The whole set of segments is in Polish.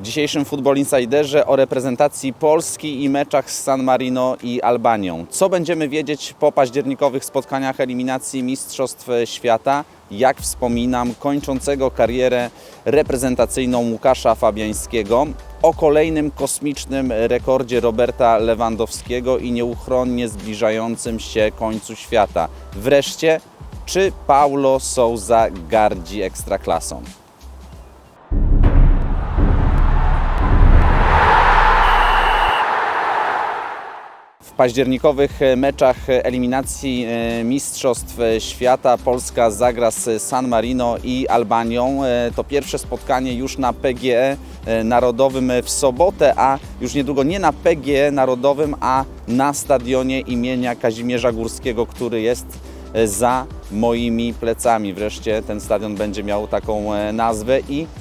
W dzisiejszym Football Insiderze o reprezentacji Polski i meczach z San Marino i Albanią. Co będziemy wiedzieć po październikowych spotkaniach eliminacji Mistrzostw Świata? Jak wspominam, kończącego karierę reprezentacyjną Łukasza Fabiańskiego, o kolejnym kosmicznym rekordzie Roberta Lewandowskiego i nieuchronnie zbliżającym się końcu świata. Wreszcie, czy Paulo Souza gardzi ekstraklasą? Październikowych meczach eliminacji e, Mistrzostw Świata Polska zagra z San Marino i Albanią. E, To pierwsze spotkanie już na PGE Narodowym w sobotę, a już niedługo nie na PGE Narodowym, a na stadionie imienia Kazimierza Górskiego, który jest e, za moimi plecami. Wreszcie ten stadion będzie miał taką e, nazwę i E,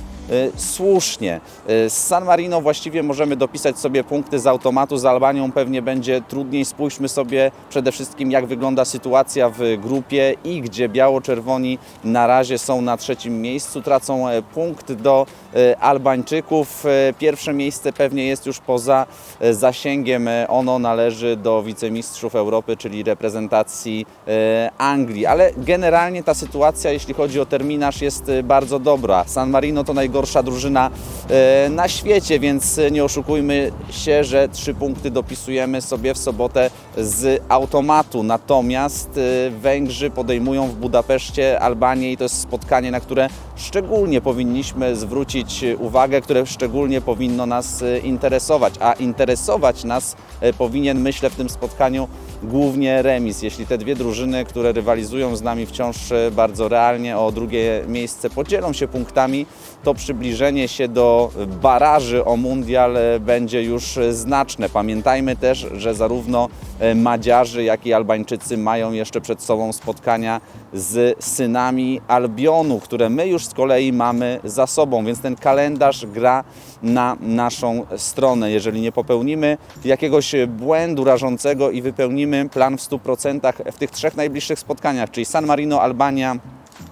Słusznie. E, Z San Marino właściwie możemy dopisać sobie punkty z automatu, z Albanią pewnie będzie trudniej. Spójrzmy sobie przede wszystkim jak wygląda sytuacja w grupie i gdzie biało-czerwoni na razie są na trzecim miejscu, tracą e, punkt do e, Albańczyków. E, Pierwsze miejsce pewnie jest już poza e, zasięgiem. E, Ono należy do wicemistrzów Europy, czyli reprezentacji e, Anglii. Ale generalnie ta sytuacja, jeśli chodzi o terminarz, jest e, bardzo dobra. San Marino to najgorsza drużyna e, na świecie, więc e, nie oszukujmy się, że trzy punkty dopisujemy sobie w sobotę z automatu. Natomiast e, Węgrzy podejmują w Budapeszcie Albanię i to jest spotkanie, na które szczególnie powinniśmy zwrócić uwagę, które szczególnie powinno nas e, interesować. A interesować nas e, powinien, myślę, w tym spotkaniu głównie remis. Jeśli te dwie drużyny, które rywalizują z nami wciąż e, bardzo realnie o drugie miejsce, podzielą się punktami, to przybliżenie się do baraży o mundial e, będzie już znaczne. Pamiętajmy też, że zarówno e, Madziarzy, jak i Albańczycy mają jeszcze przed sobą spotkania z synami Albionu, które my już z kolei mamy za sobą, więc ten kalendarz gra na naszą stronę. Jeżeli nie popełnimy jakiegoś błędu rażącego i wypełnimy plan w 100% w tych trzech najbliższych spotkaniach, czyli San Marino, Albania,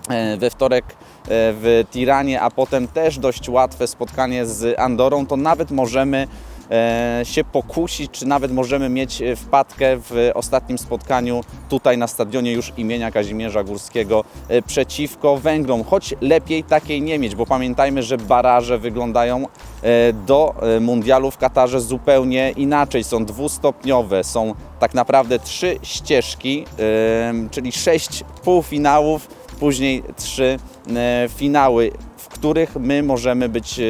e, we wtorek w Tiranie, a potem też dość łatwe spotkanie z Andorą, to nawet możemy e, się pokusić, czy nawet możemy mieć wpadkę w ostatnim spotkaniu tutaj na stadionie już imienia Kazimierza Górskiego e, przeciwko Węgrom, choć lepiej takiej nie mieć, bo pamiętajmy, że baraże wyglądają e, do mundialu w Katarze zupełnie inaczej, są dwustopniowe, są tak naprawdę trzy ścieżki, czyli sześć półfinałów, później trzy e, finały, w których my możemy być e,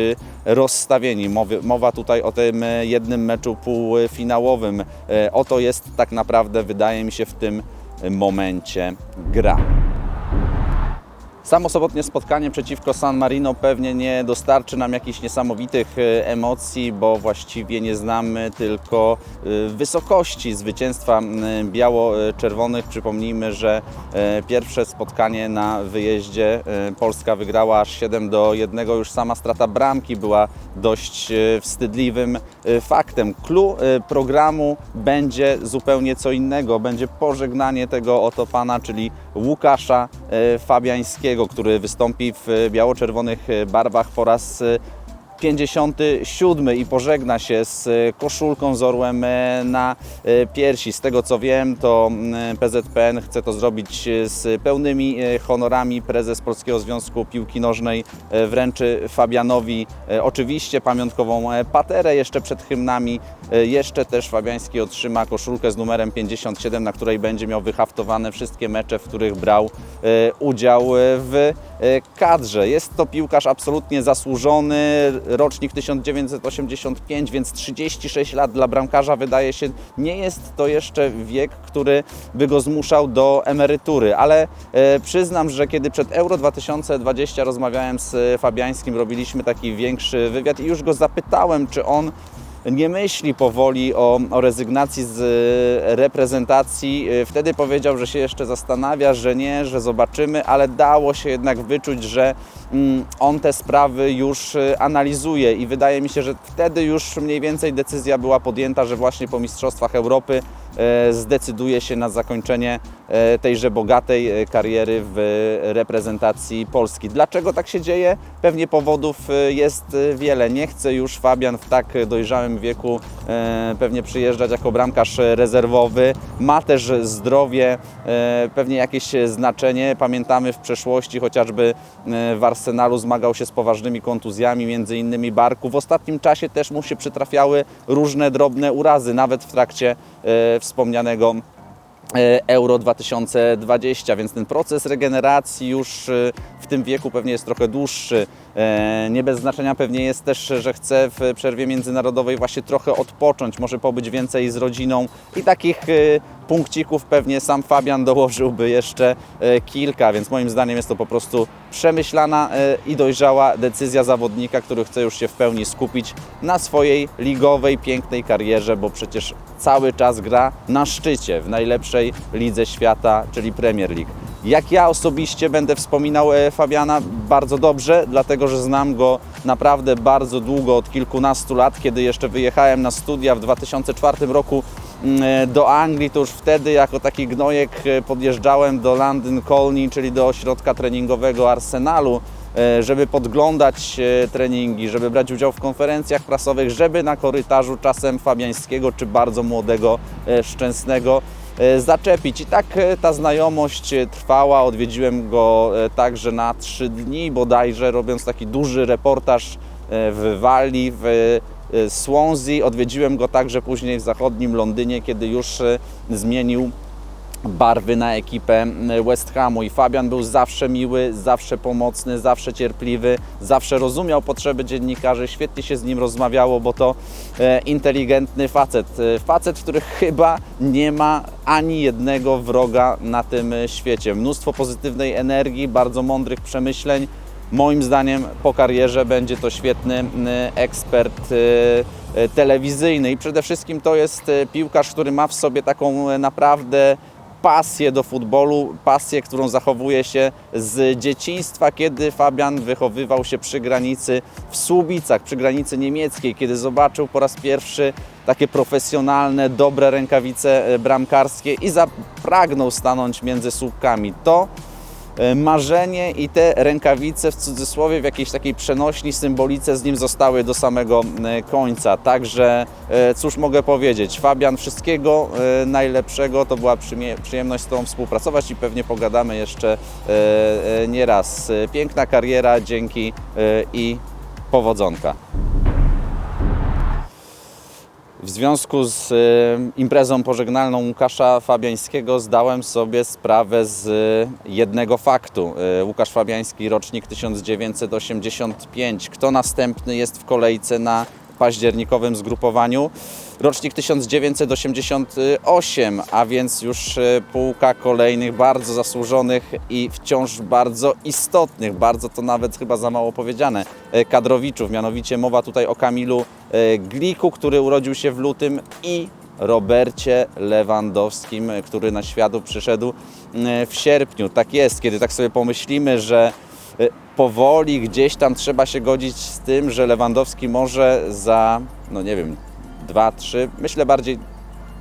rozstawieni. Mowa tutaj o tym e, jednym meczu półfinałowym. O to jest tak naprawdę, wydaje mi się, w tym momencie gra. Samo sobotnie spotkanie przeciwko San Marino pewnie nie dostarczy nam jakichś niesamowitych e, emocji, bo właściwie nie znamy tylko e, wysokości zwycięstwa biało-czerwonych. Przypomnijmy, że e, pierwsze spotkanie na wyjeździe Polska wygrała aż 7 do 1. Już sama strata bramki była dość wstydliwym faktem. Clou e, programu będzie zupełnie co innego. Będzie pożegnanie tego oto pana, czyli Łukasza e, Fabiańskiego, który wystąpi w biało-czerwonych e, barwach po raz e, 57 i pożegna się z e, koszulką z orłem e, na e, piersi. Z tego co wiem, to mm, PZPN chce to zrobić z pełnymi honorami. Prezes Polskiego Związku Piłki Nożnej wręczy Fabianowi oczywiście pamiątkową paterę jeszcze przed hymnami. Jeszcze też Fabiański otrzyma koszulkę z numerem 57, na której będzie miał wyhaftowane wszystkie mecze, w których brał udział w kadrze. Jest to piłkarz absolutnie zasłużony, rocznik 1985, więc 36 lat dla bramkarza wydaje się nie jest to jeszcze wiek, który by go zmuszał do emerytury, ale e, przyznam, że kiedy przed Euro 2020 rozmawiałem z Fabiańskim, robiliśmy taki większy wywiad i już go zapytałem, czy on nie myśli powoli o, o rezygnacji z e, reprezentacji. E, Wtedy powiedział, że się jeszcze zastanawia, że nie, że zobaczymy, ale dało się jednak wyczuć, że mm, on te sprawy już e, analizuje i wydaje mi się, że wtedy już mniej więcej decyzja była podjęta, że właśnie po Mistrzostwach Europy zdecyduje się na zakończenie e, tejże bogatej e, kariery w reprezentacji Polski. Dlaczego tak się dzieje? Pewnie powodów e, jest e, wiele. Nie chce już Fabian w tak dojrzałym wieku e, pewnie przyjeżdżać jako bramkarz rezerwowy. Ma też zdrowie, e, pewnie jakieś znaczenie. Pamiętamy w przeszłości chociażby e, w Arsenalu zmagał się z poważnymi kontuzjami, między innymi barku. W ostatnim czasie też mu się przytrafiały różne drobne urazy, nawet w trakcie e, wspomnianego e, Euro 2020, więc ten proces regeneracji już e, w tym wieku pewnie jest trochę dłuższy. E, Nie bez znaczenia pewnie jest też, że chce w przerwie międzynarodowej właśnie trochę odpocząć, może pobyć więcej z rodziną i takich e, punkcików pewnie sam Fabian dołożyłby jeszcze e, kilka, więc moim zdaniem jest to po prostu przemyślana i dojrzała decyzja zawodnika, który chce już się w pełni skupić na swojej ligowej, pięknej karierze, bo przecież cały czas gra na szczycie w najlepszej lidze świata, czyli Premier League. Jak ja osobiście będę wspominał Fabiana bardzo dobrze, dlatego że znam go naprawdę bardzo długo, od kilkunastu lat, kiedy jeszcze wyjechałem na studia w 2004 roku mm, e, do Anglii, to już wtedy jako taki gnojek e, podjeżdżałem do London Colney, czyli do ośrodka treningowego Arsenalu, e, żeby podglądać treningi, żeby brać udział w konferencjach prasowych, żeby na korytarzu czasem Fabiańskiego czy bardzo młodego Szczęsnego zaczepić. I tak e, ta znajomość e, trwała. Odwiedziłem go e, także na trzy dni bodajże, robiąc taki duży reportaż e, w Walii, w e, Swansea. Odwiedziłem go także później w zachodnim Londynie, kiedy już e, zmienił barwy na ekipę West Hamu i Fabian był zawsze miły, zawsze pomocny, zawsze cierpliwy, zawsze rozumiał potrzeby dziennikarzy, świetnie się z nim rozmawiało, bo to e, inteligentny facet. E, Facet, który chyba nie ma ani jednego wroga na tym świecie. Mnóstwo pozytywnej energii, bardzo mądrych przemyśleń. Moim zdaniem po karierze będzie to świetny m, ekspert e, e, telewizyjny i przede wszystkim to jest piłkarz, który ma w sobie taką naprawdę pasję do futbolu, pasję, którą zachowuje się z dzieciństwa, kiedy Fabian wychowywał się przy granicy w Słubicach, przy granicy niemieckiej, kiedy zobaczył po raz pierwszy takie profesjonalne, dobre rękawice e, bramkarskie i zapragnął stanąć między słupkami. To marzenie i te rękawice w cudzysłowie w jakiejś takiej przenośni symbolice z nim zostały do samego e, końca. Także e, cóż mogę powiedzieć, Fabian, wszystkiego e, najlepszego. To była przyjemność z Tobą współpracować i pewnie pogadamy jeszcze e, e, nie raz. E, Piękna kariera, dzięki e, i powodzonka. W związku z e, imprezą pożegnalną Łukasza Fabiańskiego zdałem sobie sprawę z e, jednego faktu. E, Łukasz Fabiański, rocznik 1985. Kto następny jest w kolejce na październikowym zgrupowaniu? Rocznik 1988, a więc już e, półka kolejnych bardzo zasłużonych i wciąż bardzo istotnych, bardzo to nawet chyba za mało powiedziane, e, kadrowiczów. Mianowicie mowa tutaj o Kamilu e, Gliku, który urodził się w lutym i Robercie Lewandowskim, który na świat przyszedł w sierpniu. Tak jest, kiedy tak sobie pomyślimy, że powoli gdzieś tam trzeba się godzić z tym, że Lewandowski może za, no nie wiem, 2, 3, myślę bardziej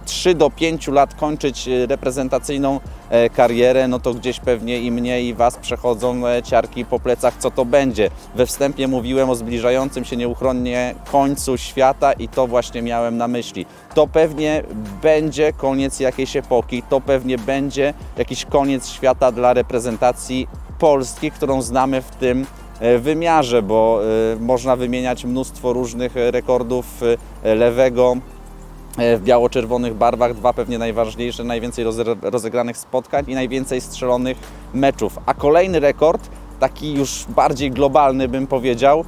3 do 5 lat kończyć e, reprezentacyjną e, karierę, no to gdzieś pewnie i mnie i Was przechodzą e, ciarki po plecach, co to będzie. We wstępie mówiłem o zbliżającym się nieuchronnie końcu świata i to właśnie miałem na myśli. To pewnie będzie koniec jakiejś epoki, to pewnie będzie jakiś koniec świata dla reprezentacji Polski, którą znamy w tym wymiarze, bo e, można wymieniać mnóstwo różnych e, rekordów e, lewego e, w biało-czerwonych barwach, dwa pewnie najważniejsze, najwięcej roze- rozegranych spotkań i najwięcej strzelonych meczów. A kolejny rekord, taki już bardziej globalny bym powiedział,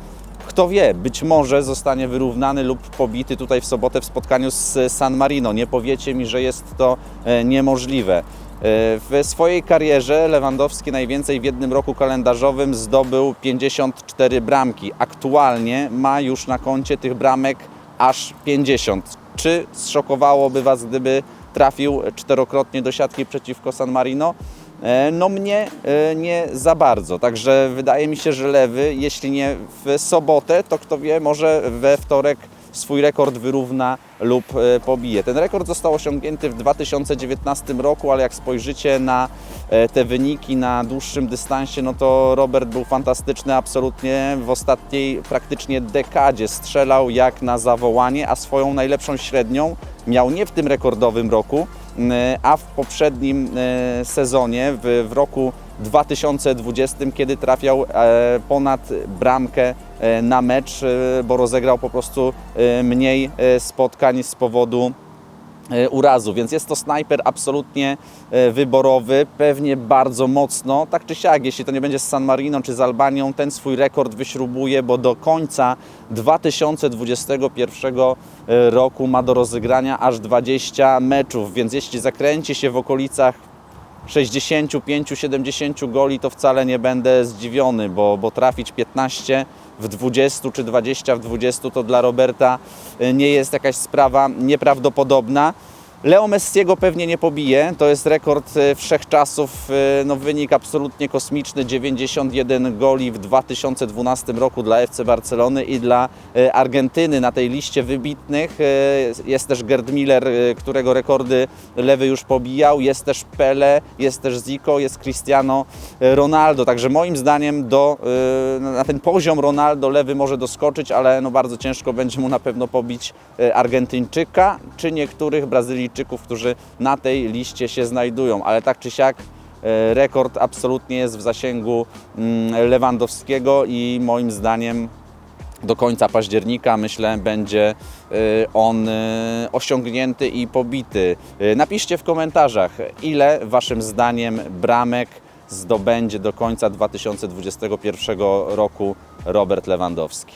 kto wie, być może zostanie wyrównany lub pobity tutaj w sobotę w spotkaniu z San Marino. Nie powiecie mi, że jest to e, niemożliwe. E, W swojej karierze Lewandowski najwięcej w jednym roku kalendarzowym zdobył 54 bramki. Aktualnie ma już na koncie tych bramek aż 50. Czy zszokowałoby Was, gdyby trafił czterokrotnie do siatki przeciwko San Marino? E, No mnie e, nie za bardzo. Także wydaje mi się, że lewy, jeśli nie w sobotę, to kto wie, może we wtorek swój rekord wyrówna lub e, pobije. Ten rekord został osiągnięty w 2019 roku, ale jak spojrzycie na e, te wyniki na dłuższym dystansie, no to Robert był fantastyczny absolutnie. W ostatniej praktycznie dekadzie strzelał jak na zawołanie, a swoją najlepszą średnią miał nie w tym rekordowym roku, a w poprzednim e, sezonie, w, roku 2020, kiedy trafiał e, ponad bramkę e, na mecz, e, bo rozegrał po prostu e, mniej e, spotkań z powodu e, urazu, więc jest to snajper absolutnie e, wyborowy, pewnie bardzo mocno, tak czy siak, jeśli to nie będzie z San Marino czy z Albanią, ten swój rekord wyśrubuje, bo do końca 2021 roku ma do rozegrania aż 20 meczów, więc jeśli zakręci się w okolicach 65-70 goli, to wcale nie będę zdziwiony, bo, bo trafić 15 w 20 czy 20 w 20 to dla Roberta y, nie jest jakaś sprawa nieprawdopodobna. Leo Messiego pewnie nie pobije, to jest rekord y, wszechczasów, y, no wynik absolutnie kosmiczny, 91 goli w 2012 roku dla FC Barcelony i dla y, Argentyny na tej liście wybitnych. Jest też Gerd Miller, którego rekordy lewy już pobijał, jest też Pele, jest też Zico, jest Cristiano Ronaldo, także moim zdaniem do, na ten poziom Ronaldo lewy może doskoczyć, ale no bardzo ciężko będzie mu na pewno pobić Argentyńczyka czy niektórych Brazylijczyków, którzy na tej liście się znajdują, ale tak czy siak y, rekord absolutnie jest w zasięgu mm, Lewandowskiego i moim zdaniem do końca października myślę będzie y, on y, osiągnięty i pobity. Napiszcie w komentarzach, ile waszym zdaniem bramek zdobędzie do końca 2021 roku Robert Lewandowski.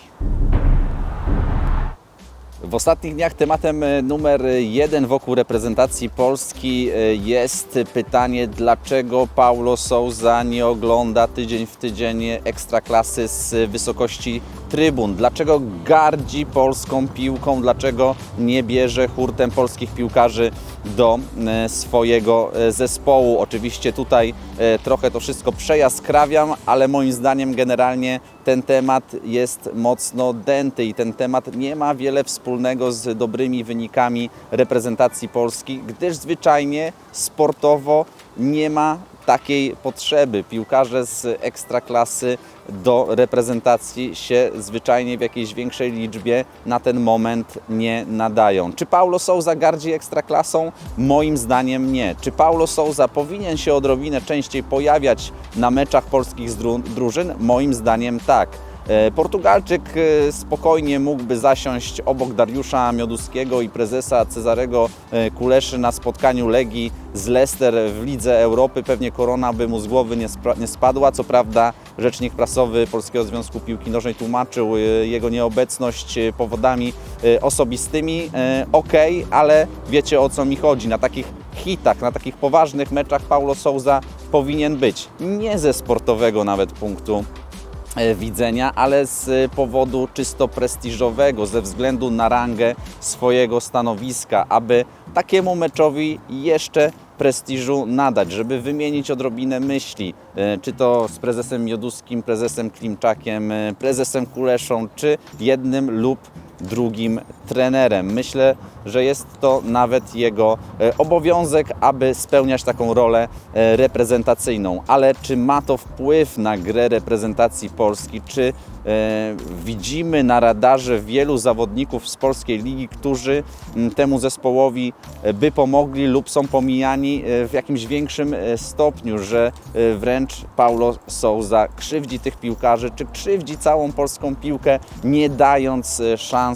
W ostatnich dniach tematem e, numer jeden wokół reprezentacji Polski e, jest pytanie, dlaczego Paulo Souza nie ogląda tydzień w tydzień ekstraklasy z wysokości trybun? Dlaczego gardzi polską piłką? Dlaczego nie bierze hurtem polskich piłkarzy do e, swojego e, zespołu? Oczywiście tutaj e, trochę to wszystko przejaskrawiam, ale moim zdaniem generalnie ten temat jest mocno dęty i ten temat nie ma wiele wspólnego z dobrymi wynikami reprezentacji Polski, gdyż zwyczajnie sportowo nie ma takiej potrzeby. Piłkarze z ekstraklasy do reprezentacji się zwyczajnie w jakiejś większej liczbie na ten moment nie nadają. Czy Paulo Souza gardzi ekstraklasą? Moim zdaniem nie. Czy Paulo Souza powinien się odrobinę częściej pojawiać na meczach polskich drużyn? Moim zdaniem tak. E, Portugalczyk e, spokojnie mógłby zasiąść obok Dariusza Mioduskiego i prezesa Cezarego e, Kuleszy na spotkaniu Legii z Leicester w Lidze Europy. Pewnie korona by mu z głowy nie, nie spadła. Co prawda rzecznik prasowy Polskiego Związku Piłki Nożnej tłumaczył jego nieobecność powodami osobistymi. Okej, ale wiecie o co mi chodzi. Na takich hitach, na takich poważnych meczach Paulo Souza powinien być. Nie ze sportowego nawet punktu widzenia, ale z powodu czysto prestiżowego, ze względu na rangę swojego stanowiska, aby takiemu meczowi jeszcze prestiżu nadać, żeby wymienić odrobinę myśli, e, czy to z prezesem Mioduskim, prezesem Klimczakiem, e, prezesem Kuleszą, czy jednym lub drugim trenerem. Myślę, że jest to nawet jego e, obowiązek, aby spełniać taką rolę e, reprezentacyjną. Ale czy ma to wpływ na grę reprezentacji Polski? Czy e, widzimy na radarze wielu zawodników z polskiej ligi, którzy temu zespołowi by pomogli lub są pomijani w jakimś większym stopniu, że wręcz Paulo Souza krzywdzi tych piłkarzy, czy krzywdzi całą polską piłkę, nie dając szans,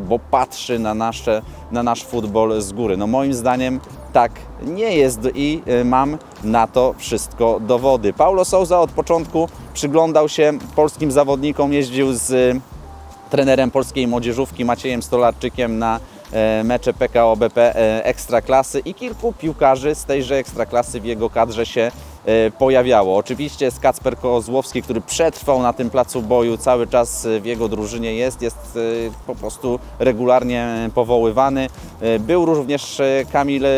bo patrzy na, nasze, na nasz futbol z góry. No moim zdaniem tak nie jest i e, mam na to wszystko dowody. Paulo Souza od początku przyglądał się polskim zawodnikom, jeździł z trenerem polskiej młodzieżówki Maciejem Stolarczykiem na e, mecze PKO BP e, Ekstraklasy i kilku piłkarzy z tejże Ekstraklasy w jego kadrze się pojawiało. Oczywiście jest Kacper Kozłowski, który przetrwał na tym placu boju, cały czas e, w jego drużynie jest, jest e, po prostu regularnie e, powoływany. E, Był również e, Kamil e,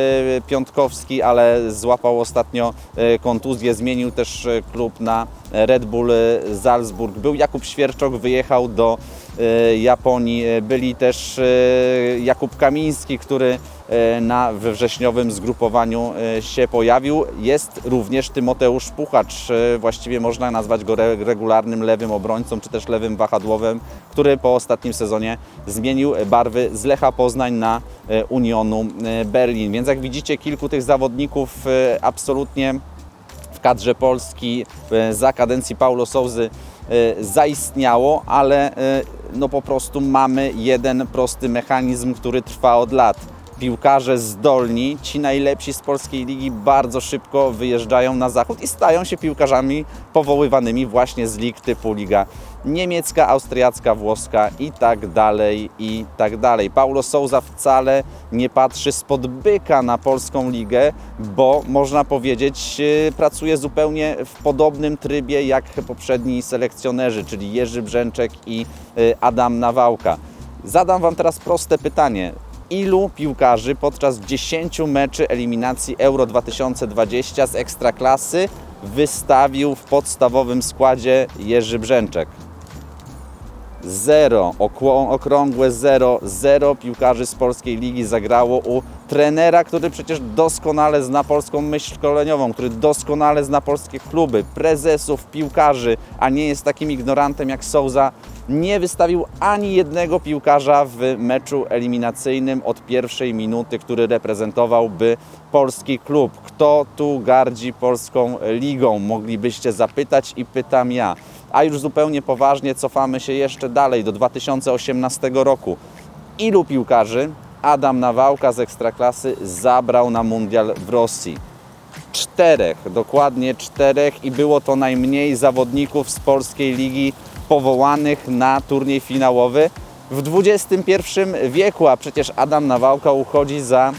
Piątkowski, ale złapał ostatnio e, kontuzję, zmienił też e, klub na Red Bull e, Salzburg. Był Jakub Świerczok, wyjechał do e, Japonii. E, Byli też e, Jakub Kamiński, który e, na we wrześniowym zgrupowaniu e, się pojawił. Jest również Tymoteusz Puchacz, e, właściwie można nazwać go re- regularnym lewym obrońcą, czy też lewym wahadłowym, który po ostatnim sezonie zmienił barwy z Lecha Poznań na e, Unionu e, Berlin. Więc jak widzicie, kilku tych zawodników e, absolutnie w kadrze Polski e, za kadencji Paulo Souzy e, zaistniało, ale e, no po prostu mamy jeden prosty mechanizm, który trwa od lat. Piłkarze zdolni, ci najlepsi z polskiej ligi bardzo szybko wyjeżdżają na zachód i stają się piłkarzami powoływanymi właśnie z lig typu Liga niemiecka, austriacka, włoska i tak dalej, i tak dalej. Paulo Souza wcale nie patrzy spod byka na polską ligę, bo można powiedzieć, yy, pracuje zupełnie w podobnym trybie jak poprzedni selekcjonerzy, czyli Jerzy Brzęczek i yy, Adam Nawałka. Zadam Wam teraz proste pytanie. Ilu piłkarzy podczas 10 meczy eliminacji Euro 2020 z Ekstraklasy wystawił w podstawowym składzie Jerzy Brzęczek? Zero, okrągłe zero, zero piłkarzy z polskiej ligi zagrało u trenera, który przecież doskonale zna polską myśl szkoleniową, który doskonale zna polskie kluby, prezesów, piłkarzy, a nie jest takim ignorantem jak Souza. Nie wystawił ani jednego piłkarza w meczu eliminacyjnym od pierwszej minuty, który reprezentowałby polski klub. Kto tu gardzi polską ligą? Moglibyście zapytać i pytam ja. A już zupełnie poważnie cofamy się jeszcze dalej do 2018 roku. Ilu piłkarzy Adam Nawałka z Ekstraklasy zabrał na mundial w Rosji? Czterech, dokładnie czterech i było to najmniej zawodników z polskiej ligi powołanych na turniej finałowy w XXI wieku, a przecież Adam Nawałka uchodzi za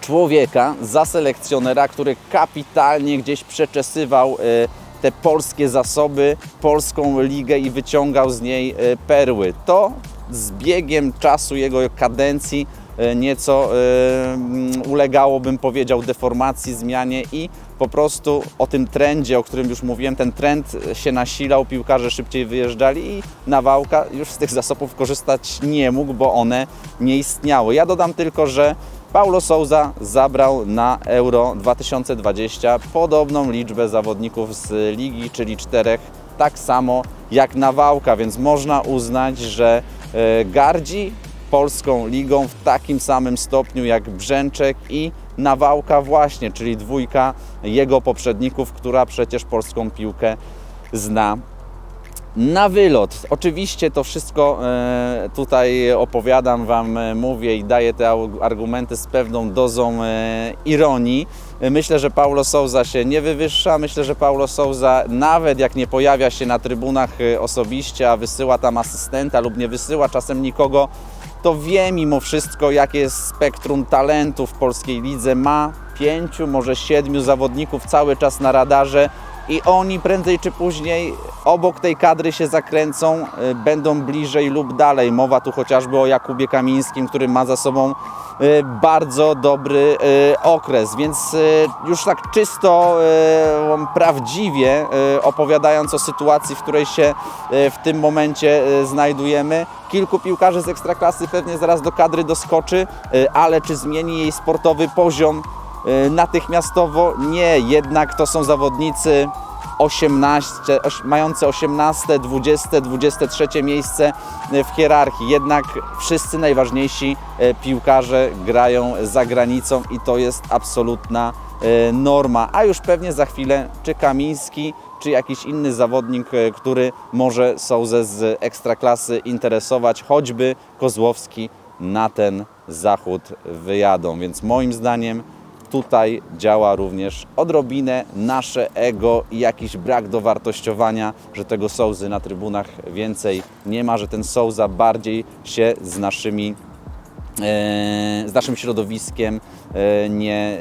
człowieka, za selekcjonera, który kapitalnie gdzieś przeczesywał e, te polskie zasoby, polską ligę i wyciągał z niej e, perły. To z biegiem czasu jego kadencji e, nieco mm, ulegało, bym powiedział, deformacji, zmianie i po prostu o tym trendzie, o którym już mówiłem, ten trend się nasilał, piłkarze szybciej wyjeżdżali i Nawałka już z tych zasobów korzystać nie mógł, bo one nie istniały. Ja dodam tylko, że Paulo Souza zabrał na Euro 2020 podobną liczbę zawodników z ligi, czyli czterech, tak samo jak Nawałka, więc można uznać, że e, gardzi polską ligą w takim samym stopniu jak Brzęczek i Nawałka właśnie, czyli dwójka jego poprzedników, która przecież polską piłkę zna na wylot. Oczywiście to wszystko e, tutaj opowiadam Wam, e, mówię i daję te argumenty z pewną dozą e, ironii. Myślę, że Paulo Souza się nie wywyższa. Myślę, że Paulo Souza nawet jak nie pojawia się na trybunach osobiście, a wysyła tam asystenta lub nie wysyła czasem nikogo, to wie mimo wszystko, jakie jest spektrum talentu w polskiej lidze. Ma pięciu, może siedmiu zawodników cały czas na radarze i oni prędzej czy później obok tej kadry się zakręcą, y, będą bliżej lub dalej. Mowa tu chociażby o Jakubie Kamińskim, który ma za sobą y, bardzo dobry y, okres, więc już tak czysto prawdziwie opowiadając o sytuacji, w której się w tym momencie znajdujemy, kilku piłkarzy z Ekstraklasy pewnie zaraz do kadry doskoczy, ale czy zmieni jej sportowy poziom natychmiastowo? Nie, jednak to są zawodnicy 18, oś, mające 18, 20, 23 miejsce y, w hierarchii. Jednak wszyscy najważniejsi y, piłkarze grają za granicą i to jest absolutna y, norma. A już pewnie za chwilę czy Kamiński, czy jakiś inny zawodnik, y, który może Souzę z ekstraklasy interesować, choćby Kozłowski na ten zachód wyjadą. Więc moim zdaniem tutaj działa również odrobinę nasze ego i jakiś brak dowartościowania, że tego Souzy na trybunach więcej nie ma, że ten Souza bardziej się z naszymi e, z naszym środowiskiem e, nie,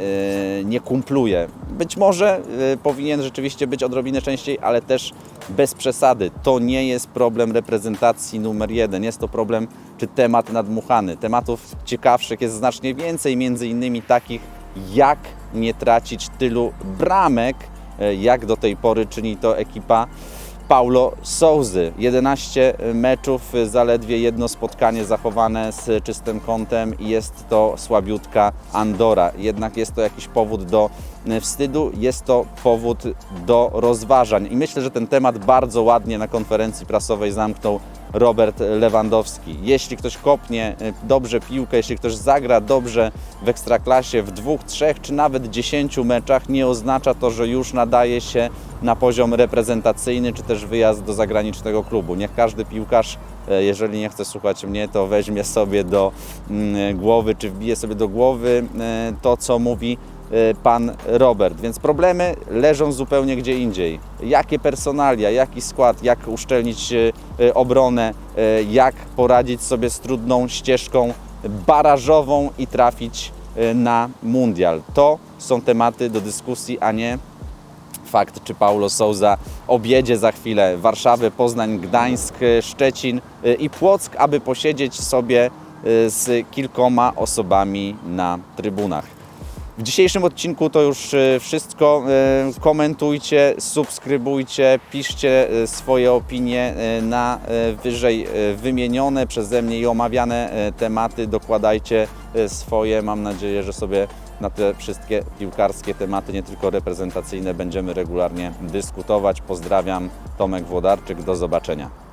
e, nie kumpluje. Być może powinien rzeczywiście być odrobinę częściej, ale też bez przesady. To nie jest problem reprezentacji numer jeden. Jest to problem czy temat nadmuchany. Tematów ciekawszych jest znacznie więcej, między innymi takich, jak nie tracić tylu bramek, e, jak do tej pory czyni to ekipa Paulo Souzy. 11 meczów, zaledwie jedno spotkanie zachowane z czystym kątem i jest to słabiutka Andora. Jednak jest to jakiś powód do wstydu, jest to powód do rozważań. I myślę, że ten temat bardzo ładnie na konferencji prasowej zamknął Robert Lewandowski. Jeśli ktoś kopnie y, dobrze piłkę, jeśli ktoś zagra dobrze w ekstraklasie w dwóch, trzech czy nawet dziesięciu meczach, nie oznacza to, że już nadaje się na poziom reprezentacyjny czy też wyjazd do zagranicznego klubu. Niech każdy piłkarz, e, jeżeli nie chce słuchać mnie, to weźmie sobie do mm, głowy, czy wbije sobie do głowy e, to, co mówi pan Robert. Więc problemy leżą zupełnie gdzie indziej. Jakie personalia, jaki skład, jak uszczelnić e, e, obronę, jak poradzić sobie z trudną ścieżką barażową i trafić na mundial. To są tematy do dyskusji, a nie fakt, czy Paulo Souza objedzie za chwilę Warszawę, Poznań, Gdańsk, Szczecin i Płock, aby posiedzieć sobie z kilkoma osobami na trybunach. W dzisiejszym odcinku to już e, wszystko. E, Komentujcie, subskrybujcie, piszcie e, swoje opinie na wyżej wymienione przeze mnie i omawiane tematy. Dokładajcie swoje. Mam nadzieję, że sobie na te wszystkie piłkarskie tematy, nie tylko reprezentacyjne, będziemy regularnie dyskutować. Pozdrawiam, Tomek Włodarczyk. Do zobaczenia.